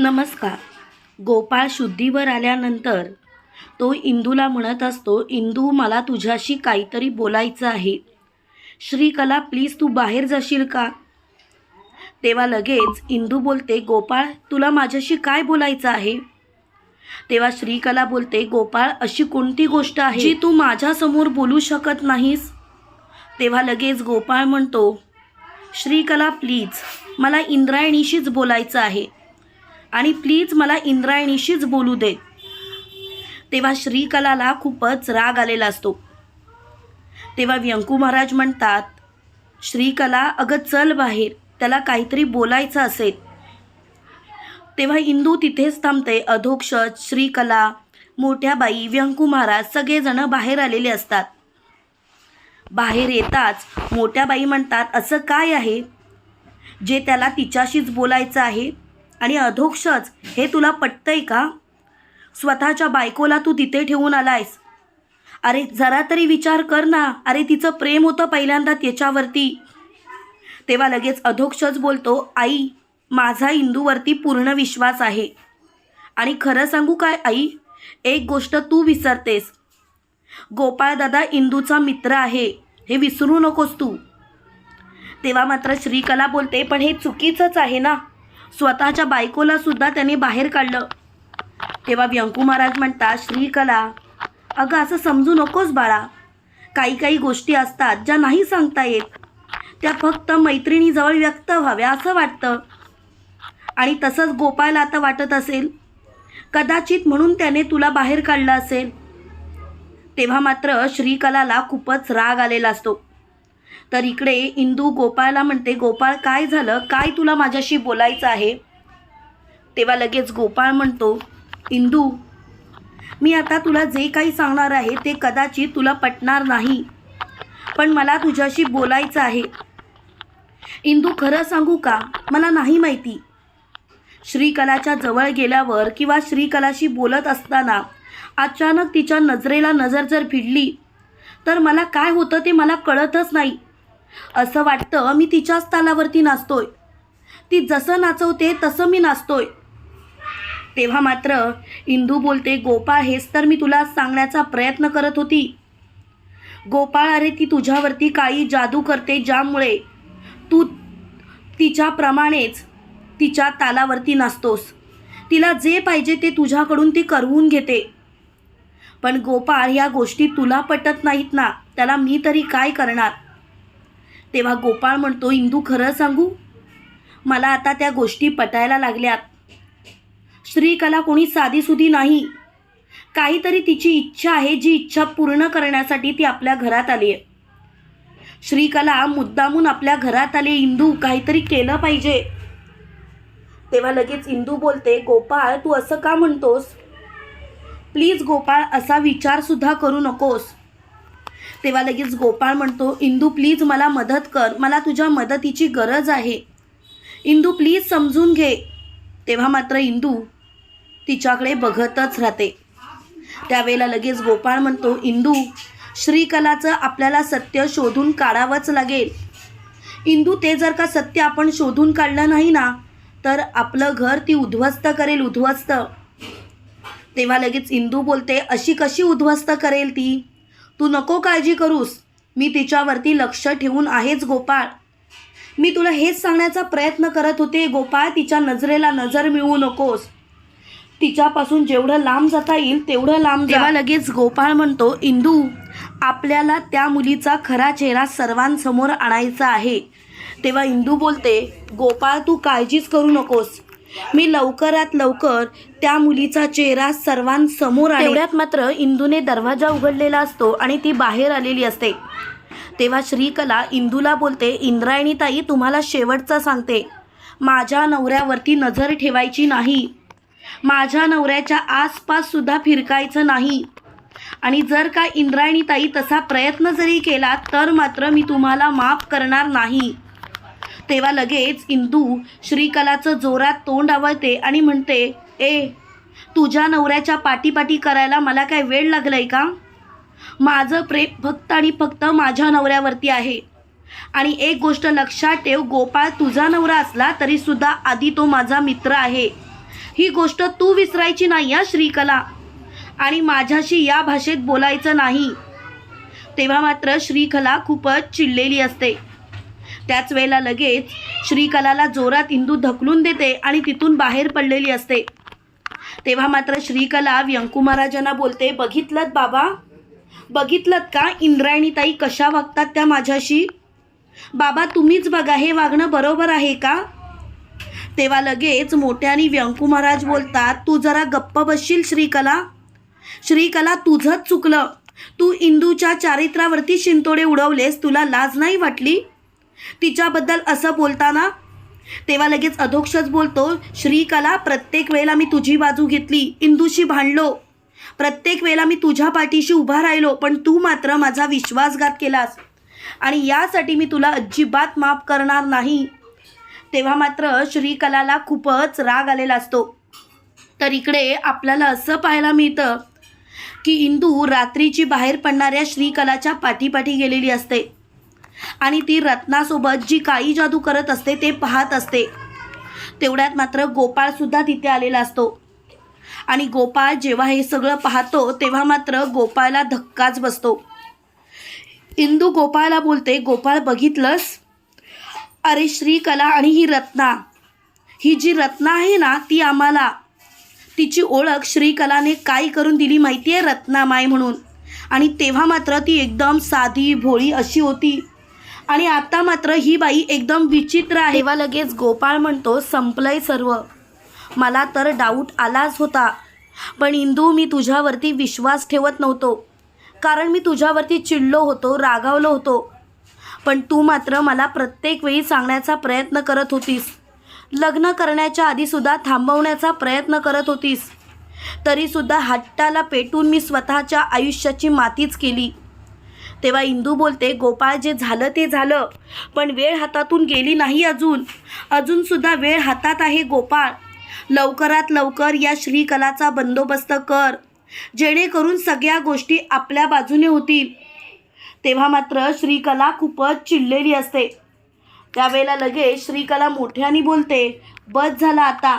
नमस्कार. गोपाळ शुद्धीवर आल्यानंतर तो इंदूला म्हणत असतो इंदू मला तुझ्याशी काहीतरी बोलायचं आहे. श्रीकला प्लीज तू बाहेर जाशील का? तेव्हा लगेच इंदू बोलते गोपाळ तुला माझ्याशी काय बोलायचं आहे? तेव्हा श्रीकला बोलते गोपाळ अशी कोणती गोष्ट आहे जी तू माझ्यासमोर बोलू शकत नाहीस? तेव्हा लगेच गोपाळ म्हणतो श्रीकला प्लीज मला इंद्रायणीशीच बोलायचं आहे. आणि प्लीज मला इंद्रायणीशीच बोलू दे. तेव्हा श्रीकलाला खूपच राग आलेला असतो. तेव्हा व्यंकू महाराज म्हणतात श्रीकला अगं चल बाहेर त्याला काहीतरी बोलायचं असेल. तेव्हा इंदू तिथेच थांबते. अधोक्षज श्रीकला मोठ्या बाई व्यंकू महाराज सगळेजण बाहेर आलेले असतात. बाहेर येताच मोठ्या बाई म्हणतात असं काय आहे? जे त्याला तिच्याशीच बोलायचं आहे आणि अधोक्षच हे तुला पटतंय का? स्वतःच्या बायकोला तू तिथे ठेवून आलायस. अरे जरा तरी विचार कर ना. अरे तिचं प्रेम होतं पहिल्यांदा त्याच्यावरती तेव्हा लगेच अधोक्षच बोलतो आई माझा इंदूवरती पूर्ण विश्वास आहे. आणि खरं सांगू काय आई? एक गोष्ट तू विसरतेस. गोपाळदादा इंदूचा मित्र आहे. हे विसरू नकोस तू. तेव्हा मात्र श्रीकला बोलते पण हे चुकीचंच आहे ना. स्वतःच्या बायकोला सुद्धा त्याने बाहेर काढलं. तेव्हा व्यंकू महाराज म्हणतात श्रीकला अगं असं समजू नकोस बाळा. काही काही गोष्टी असतात ज्या नाही सांगता येत. त्या फक्त मैत्रिणीजवळ व्यक्त व्हाव्या असं वाटतं. आणि तसंच गोपाळला आता वाटत असेल कदाचित म्हणून त्याने तुला बाहेर काढलं असेल. तेव्हा मात्र श्रीकलाला खूपच राग आलेला असतो. तर इकडे इंदू गोपाळला म्हणते गोपाळ काय झालं? काय तुला माझ्याशी बोलायचं आहे? तेव्हा लगेच गोपाळ म्हणतो इंदू मी आता तुला जे काही सांगणार आहे ते कदाचित तुला पटणार नाही पण मला तुझ्याशी बोलायचं आहे. इंदू खरं सांगू का? मला नाही माहिती. श्रीकलाच्या जवळ गेल्यावर किंवा श्रीकलाशी बोलत असताना अचानक तिच्या नजरेला नजर जर भिडली तर मला काय होतं ते मला कळतच नाही. असं वाटतं मी तिच्याच तालावरती नाचतोय. ती जसं नाचवते तसं मी नाचतोय. तेव्हा मात्र इंदू बोलते गोपाळ हेच तर मी तुला सांगण्याचा प्रयत्न करत होती. गोपाळ अरे ती तुझ्यावरती काळी जादू करते ज्यामुळे तू तिच्याप्रमाणेच तिच्या तालावरती नाचतोस. तिला जे पाहिजे ते तुझ्याकडून ती करवून घेते. पण गोपाळ या गोष्टी तुला पटत नाहीत ना त्याला मी तरी काय करणार? तेव्हा गोपाळ म्हणतो इंदू खरं सांगू? मला आता त्या गोष्टी पटायला लागल्यात. श्रीकला कोणी साधीसुधी नाही. काहीतरी तिची इच्छा आहे जी इच्छा पूर्ण करण्यासाठी ती आपल्या घरात आली आहे श्रीकला मुद्दामून आपल्या घरात आले इंदू काहीतरी केलं पाहिजे. तेव्हा लगेच इंदू बोलते गोपाळ तू असं का म्हणतोस? प्लीज गोपाळ असा विचारसुद्धा करू नकोस. तेव्हा लगेच गोपाळ म्हणतो इंदू प्लीज मला मदत कर. मला तुझ्या मदतीची गरज आहे. इंदू प्लीज समजून घे. तेव्हा मात्र इंदू तिच्याकडे बघतच राहते. त्यावेळेला लगेच गोपाळ म्हणतो इंदू श्रीकलाचं आपल्याला सत्य शोधून काढावंच लागेल. इंदू ते जर का सत्य आपण शोधून काढलं नाही ना तर आपलं घर ती उद्ध्वस्त करेल उद्ध्वस्त. तेव्हा लगेच इंदू बोलते अशी कशी उद्ध्वस्त करेल ती? तू नको काळजी करूस. मी तिच्यावरती लक्ष ठेवून आहेच गोपाळ. मी तुला हेच सांगण्याचा प्रयत्न करत होते गोपाळ तिच्या नजरेला नजर मिळवू नकोस. तिच्यापासून जेवढं लांब जाता येईल तेवढं लांब जेव्हा लगेच गोपाळ म्हणतो इंदू आपल्याला त्या मुलीचा खरा चेहरा सर्वांसमोर आणायचा आहे. तेव्हा इंदू बोलते गोपाळ तू काळजीच करू नकोस. मी लवकरात लवकर त्या मुलीचा चेहरा सर्वांसमोर तेवढ्यात मात्र इंदूने दरवाजा उघडलेला असतो आणि ती बाहेर आलेली असते. तेव्हा श्रीकला इंदूला बोलते इंद्रायणी ताई तुम्हाला शेवटचा सांगते. माझ्या नवऱ्यावरती नजर ठेवायची नाही. माझ्या नवऱ्याच्या आसपाससुद्धा फिरकायचं नाही. आणि जर का इंद्रायणी ताई तसा प्रयत्न जरी केला तर मात्र मी तुम्हाला माफ करणार नाही. तेव्हा लगेच इंदू श्रीकलाचं जोरात तोंड आवळते आणि म्हणते ए तुझ्या नवऱ्याच्या पाटीपाटी करायला मला काय वेळ लागलाय का? माझं प्रेम फक्त आणि फक्त माझ्या नवऱ्यावरती आहे. आणि एक गोष्ट लक्षात ठेव गोपाळ तुझा नवरा असला तरीसुद्धा आधी तो माझा मित्र आहे. ही गोष्ट तू विसरायची नाही या श्रीकला. आणि माझ्याशी या भाषेत बोलायचं नाही. तेव्हा मात्र श्रीकला खूपच चिडलेली असते. त्याच वेळेला लगेच श्रीकलाला जोरात इंदू ढकलून देते आणि तिथून बाहेर पडलेली असते. तेव्हा मात्र श्रीकला व्यंकू महाराजांना बोलते बघितलं बाबा? बघितलं का इंद्रायणीताई कशा वागतात त्या माझ्याशी? बाबा तुम्हीच बघा हे वागणं बरोबर आहे का? तेव्हा लगेच मोठ्याने व्यंकू महाराज बोलतात तू जरा गप्प बसशील श्रीकला. श्रीकला तुझंच चुकलं. तू इंदूच्या चारित्र्यावरती शिंतोडे उडवलेस तुला लाज नाही वाटली? तिच्याबद्दल असं बोलताना तेव्हा लगेच अधोक्षच बोलतो श्रीकला प्रत्येक वेळेला मी तुझी बाजू घेतली इंदूशी भांडलो. प्रत्येक वेळेला मी तुझ्या पाठीशी उभा राहिलो पण तू मात्र माझा विश्वासघात केलास. आणि यासाठी मी तुला अजिबात माफ करणार नाही. तेव्हा मात्र श्रीकलाला खूपच राग आलेला असतो. तर इकडे आपल्याला असं पाहायला मिळतं की इंदू रात्रीची बाहेर पडणाऱ्या श्रीकलाच्या पाठीपाठी गेलेली असते. आणि ती रत्नासोबत जी काळी जादू करत असते ते पाहत असते. तेवढ्यात मात्र गोपाळसुद्धा तिथे आलेला असतो. आणि गोपाळ जेव्हा हे सगळं पाहतो तेव्हा मात्र गोपाळला धक्काच बसतो. इंदू गोपाळला बोलते गोपाळ बघितलंस? अरे श्रीकला आणि ही रत्ना. ही जी रत्ना आहे ना ती आम्हाला. तिची ओळख श्रीकलाने काय करून दिली माहिती आहे रत्नामाय म्हणून. आणि तेव्हा मात्र ती एकदम साधी भोळी अशी होती. आणि आता मात्र ही बाई एकदम विचित्र आहे. तेव्हा लगेच गोपाळ म्हणतो संपलंय सर्व. मला तर डाऊट आलाच होता. पण इंदू मी तुझ्यावरती विश्वास ठेवत नव्हतो. कारण मी तुझ्यावरती चिडलो होतो रागावलो होतो. पण तू मात्र मला प्रत्येक वेळी सांगण्याचा प्रयत्न करत होतीस. लग्न करण्याच्या आधीसुद्धा थांबवण्याचा प्रयत्न करत होतीस. तरीसुद्धा हट्टाला पेटून मी स्वतःच्या आयुष्याची मातीच केली. तेव्हा इंदू बोलते गोपाळ जे झालं ते झालं पण वेळ हातातून गेली नाही अजून. अजूनसुद्धा वेळ हातात आहे गोपाळ. लवकरात लवकर या श्रीकलाचा बंदोबस्त कर. जेणेकरून सगळ्या गोष्टी आपल्या बाजूने होतील. तेव्हा मात्र श्रीकला खूपच चिडलेली असते. त्यावेळेला लगेच श्रीकला मोठ्याने बोलते बस झाला आता.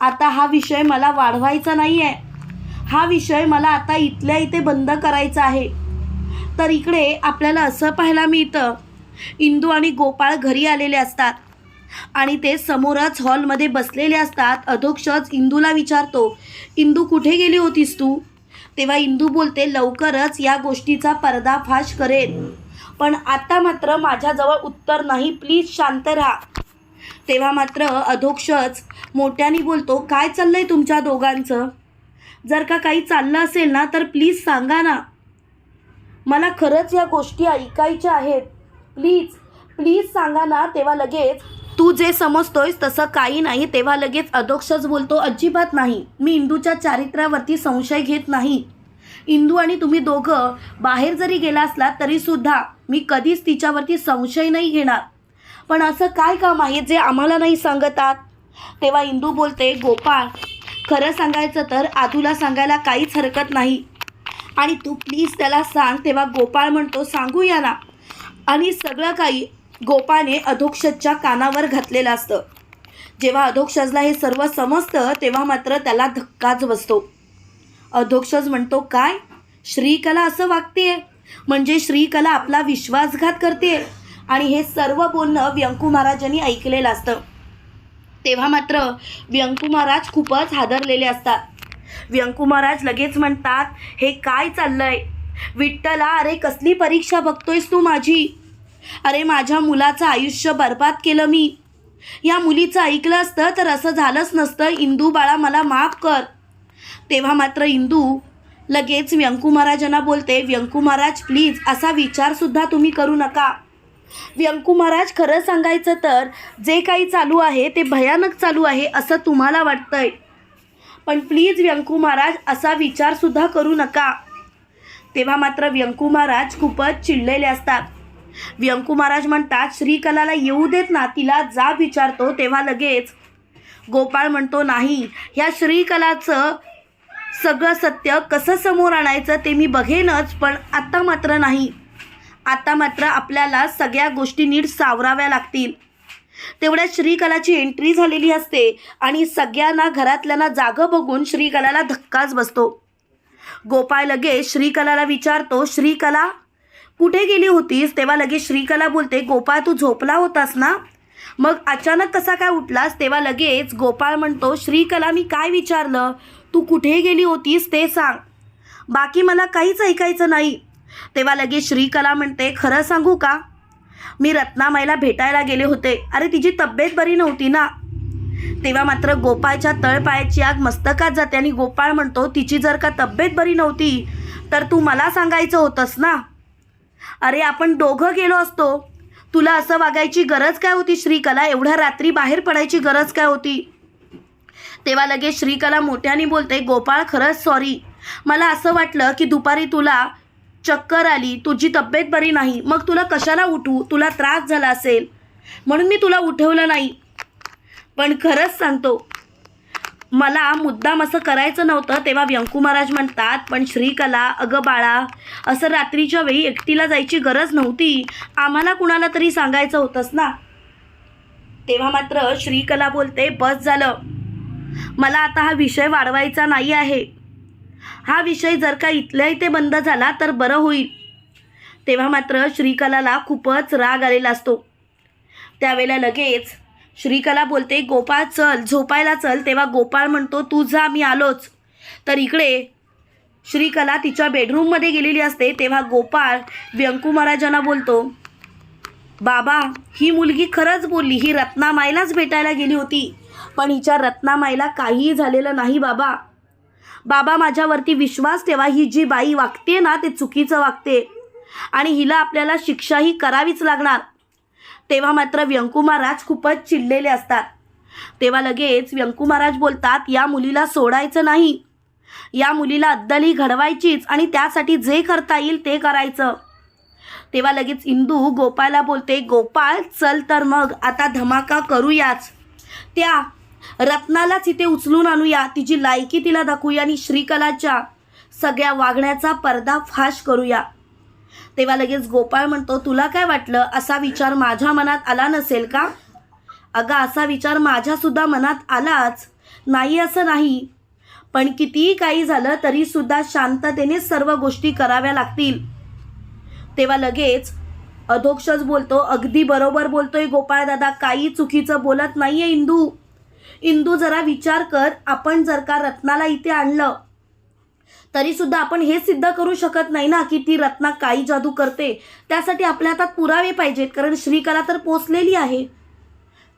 आता हा विषय मला वाढवायचा नाही आहे हा विषय मला आता इथल्या इथे बंद करायचा आहे. तर इकडे आपल्याला असं पाहायला मिळतं. इंदू आणि गोपाळ घरी आलेले असतात. आणि ते समोरच हॉलमध्ये बसलेले असतात. अधोक्षच इंदूला विचारतो इंदू कुठे गेली होतीस तू? तेव्हा इंदू बोलते लवकरच या गोष्टीचा पर्दाफाश करेन. पण आता मात्र माझ्याजवळ उत्तर नाही. प्लीज शांत राहा. तेव्हा मात्र अधोक्षच मोठ्याने बोलतो काय चाललं आहे तुमच्या दोघांचं? जर का काही चाललं असेल ना तर प्लीज सांगा ना. मला खरंच या गोष्टी ऐकायच्या आहेत. प्लीज प्लीज सांगा ना तेव्हा लगेच. तू जे समजतोयस तसं काही नाही तेव्हा लगेच अधोक्षच बोलतो अजिबात नाही. मी इंदूच्या चारित्र्यावरती संशय घेत नाही. इंदू आणि तुम्ही दोघं बाहेर जरी गेला असलात तरीसुद्धा मी कधीच तिच्यावरती संशय नाही घेणार. पण असं काय काम आहे जे आम्हाला नाही सांगतात? तेव्हा इंदू बोलते गोपाळ खरं सांगायचं तर आदूला सांगायला काहीच हरकत नाही. आणि तू प्लीज त्याला सांग तेव्हा गोपाळ म्हणतो सांगूया ना. आणि सगळं काही गोपाळने अधोक्षजच्या कानावर घातलेलं असतं. जेव्हा अधोक्षजला हे सर्व समजतं तेव्हा मात्र त्याला धक्काच बसतो. अधोक्षज म्हणतो काय? श्रीकला असं वागते म्हणजे श्रीकला आपला विश्वासघात करते आणि हे सर्व बोलणं व्यंकू महाराजांनी ऐकलेलं असतं. तेव्हा मात्र व्यंकू महाराज खूपच हादरलेले असतात. व्यंकू महाराज लगेच म्हणतात हे काय चाललंय? विठ्ठला अरे कसली परीक्षा बघतोयस तू माझी? अरे माझ्या मुलाचं आयुष्य बर्बाद केलं मी. या मुलीचं ऐकलं असतं तर असं झालंच नसतं. इंदू बाळा मला माफ कर. तेव्हा मात्र इंदू लगेच व्यंकू महाराजांना बोलते व्यंकू महाराज प्लीज असा विचारसुद्धा तुम्ही करू नका. व्यंकू महाराज खरं सांगायचं तर जे काही चालू आहे ते भयानक चालू आहे असं तुम्हाला वाटतंय. पण प्लीज व्यंकू महाराज असा विचारसुद्धा करू नका. तेव्हा मात्र व्यंकू महाराज खूपच चिडलेले असतात. व्यंकू महाराज म्हणतात श्रीकलाला येऊ देत ना तिला जा विचारतो तेव्हा लगेच. गोपाळ म्हणतो नाही ह्या श्रीकलाचं सगळं सत्य कसं समोर आणायचं ते मी बघेनच पण आत्ता मात्र नाही. आता मात्र आपल्याला सगळ्या गोष्टी नीट सावराव्या लागतील. तेवढ्यात श्रीकलाची एंट्री झालेली असते आणि सगळ्यांना घरातल्यांना जागं बघून श्रीकलाला धक्काच बसतो. गोपाळ लगेच श्रीकलाला विचारतो श्रीकला कुठे गेली होतीस? तेव्हा लगेच श्रीकला बोलते गोपाळ तू झोपला होतास ना? मग अचानक कसा काय उठलास? तेव्हा लगेच गोपाळ म्हणतो श्रीकला मी काय विचारलं? तू कुठे गेली होतीस ते सांग. बाकी मला काहीच ऐकायचं नाही. तेव्हा लगेच श्रीकला म्हणते खरं सांगू का? मी रत्नामाईला भेटायला गेले होते. अरे तिची तब्येत बरी नव्हती ना? तेव्हा मात्र गोपाळच्या तळपायाची आग मस्तकात जाते आणि गोपाळ म्हणतो तिची जर का तब्येत बरी नव्हती तर तू मला सांगायचं होतंस ना? अरे आपण दोघं गेलो असतो. तुला असं वागायची गरज काय होती श्रीकला? एवढ्या रात्री बाहेर पडायची गरज काय होती? तेव्हा लगेच श्रीकला मोठ्याने बोलते गोपाळ खरंच सॉरी मला असं वाटलं की दुपारी तुला चक्कर आली तुझी तब्येत बरी नाही मग तुला कशाला उठू? तुला त्रास झाला असेल. म्हणून मी तुला उठवलं नाही. पण खरंच सांगतो मला मुद्दाम असं करायचं नव्हतं तेव्हा व्यंकू महाराज म्हणतात पण श्रीकला अगं बाळा असं रात्रीच्या वेळी एकटीला जायची गरज नव्हती. आम्हाला कुणाला तरी सांगायचं होतंच ना? तेव्हा मात्र श्रीकला बोलते बस झालं. मला आता हा विषय वाढवायचा नाही आहे. हा विषय जर का इथल्या इथे बंद झाला तर बरं होईल. तेव्हा मात्र श्रीकलाला खूपच राग आलेला असतो. त्यावेळेला लगेच श्रीकला बोलते गोपाळ चल झोपायला चल. तेव्हा गोपाळ म्हणतो तू जा मी आलोच. तर इकडे श्रीकला तिच्या बेडरूममध्ये गेलेली असते. तेव्हा गोपाळ व्यंकू महाराजांना बोलतो बाबा ही मुलगी खरंच बोलली. ही रत्नामाईलाच भेटायला गेली होती. पण हिच्या रत्नामाईला काहीही झालेलं नाही बाबा. बाबा माझ्यावरती विश्वास ठेवा ही जी बाई वागते ना ते चुकीचं वागते. आणि हिला आपल्याला शिक्षाही करावीच लागणार. तेव्हा मात्र व्यंकू महाराज खूपच चिडलेले असतात. तेव्हा लगेच व्यंकू महाराज बोलतात या मुलीला सोडायचं नाही. या मुलीला अद्दली घडवायचीच आणि त्यासाठी जे करता येईल ते करायचं. तेव्हा लगेच इंदू गोपाळला बोलते गोपाळ चल तर मग आता धमाका करूयाच. त्या रत्नालाच इथे उचलून आणूया. तिची लायकी तिला दाखवूया आणि श्रीकलाच्या सगळ्या वागण्याचा पर्दा फाश करूया. तेव्हा लगेच गोपाळ म्हणतो तुला काय वाटलं? असा विचार माझ्या मनात आला नसेल का? अगं असा विचार माझ्यासुद्धा मनात आलाच. नाही असं नाही. पण कितीही काही झालं तरीसुद्धा शांततेने सर्व गोष्टी कराव्या लागतील. तेव्हा लगेच अधोक्षच बोलतो अगदी बरोबर बोलतोय गोपाळ दादा काही चुकीचं बोलत नाही आहे इंदू. इंदू जरा विचार कर आपण जर का रत्नाला इथे आणलं तरी सुद्धा आपण हे सिद्ध करू शकत नाही ना की ती रत्ना काही जादू करते. त्यासाठी आपल्या हातात पुरावे पाहिजेत कारण श्रीकला तर पोचलेली आहे.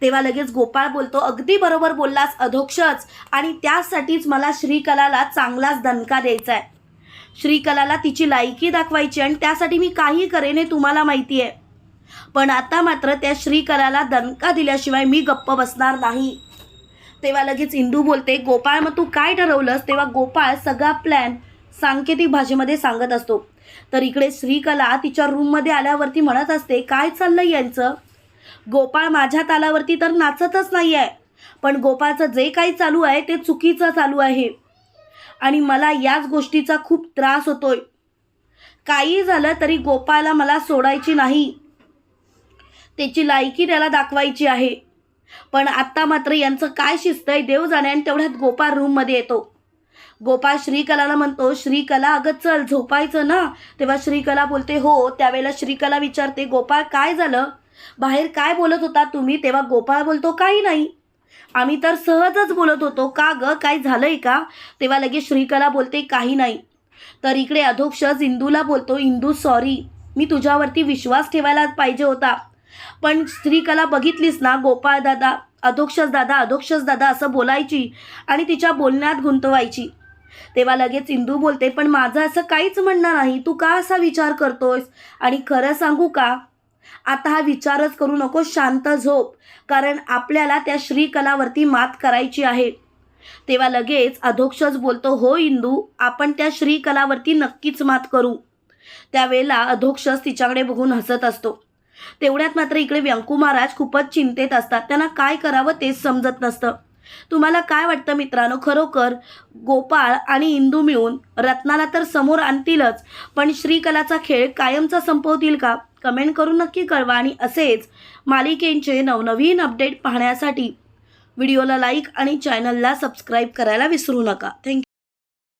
तेव्हा लगेच गोपाळ बोलतो अगदी बरोबर बोललास अधोक्षच. आणि त्यासाठीच मला श्रीकलाला चांगलाच दणका द्यायचा आहे. श्रीकलाला तिची लायकी दाखवायची आणि त्यासाठी मी काही करेन हे तुम्हाला माहिती आहे. पण आता मात्र त्या श्रीकलाला दणका दिल्याशिवाय मी गप्प बसणार नाही. तेव्हा लगेच इंदू बोलते गोपाळ मग तू काय ठरवलंस? तेव्हा गोपाळ सगळा प्लॅन सांकेतिक भाषेमध्ये सांगत असतो. तर इकडे श्रीकला तिच्या रूममध्ये आल्यावरती म्हणत असते काय चाललं यांचं? गोपाळ माझ्या तालावरती तर नाचतच नाही आहे पण गोपाळचं जे काही चालू आहे ते चुकीचं चालू आहे. आणि मला याच गोष्टीचा खूप त्रास होतोय. काही झालं तरी गोपाळला मला सोडायची नाही. त्याची लायकी त्याला दाखवायची आहे. पण आत्ता मात्र यांचं काय शिस्त आहे देव जाणे आणि तेवढ्यात गोपाळ रूममध्ये येतो. गोपाळ श्रीकलाला म्हणतो श्रीकला अगं चल झोपायचं ना. तेव्हा श्रीकला बोलते हो. त्यावेळेला श्रीकला विचारते गोपाळ काय झालं? बाहेर काय बोलत होता तुम्ही? तेव्हा गोपाळ बोलतो काही नाही. आम्ही तर सहजच बोलत होतो. का ग? काय झालंय का? तेव्हा लगेच श्रीकला बोलते काही नाही. तर इकडे अधोक्षज इंदूला बोलतो इंदू सॉरी मी तुझ्यावरती विश्वास ठेवायला पाहिजे होता. पण स्त्रीकला बघितलीस ना गोपाळ दादा अधोक्षस दादा अधोक्षस दादा असं बोलायची आणि तिच्या बोलण्यात गुंतवायची. तेव्हा लगेच इंदू बोलते पण माझं असं काहीच म्हणणं नाही तू का असा विचार करतोयस? आणि खरं सांगू का? आता हा विचारच करू नको शांत झोप कारण आपल्याला त्या श्रीकलावरती मात करायची आहे. तेव्हा लगेच अधोक्षच बोलतो हो इंदू आपण त्या श्रीकलावरती नक्कीच मात करू. त्यावेळेला अधोक्षस तिच्याकडे बघून हसत असतो. तेवढ्यात मात्र इकडे व्यंकू महाराज खूपच चिंतेत असतात. त्यांना काय करावं तेच समजत नसतं. तुम्हाला काय वाटतं मित्रांनो? खरोखर गोपाळ आणि इंदू मिळून रत्नाला तर समोर आणतीलच पण श्रीकलाचा खेळ कायमचा संपवतील का? कमेंट करून नक्की कळवा आणि असेच मालिकेंचे नवनवीन अपडेट पाहण्यासाठी व्हिडिओला लाईक आणि चॅनलला सबस्क्राईब करायला विसरू नका. थँक्यू.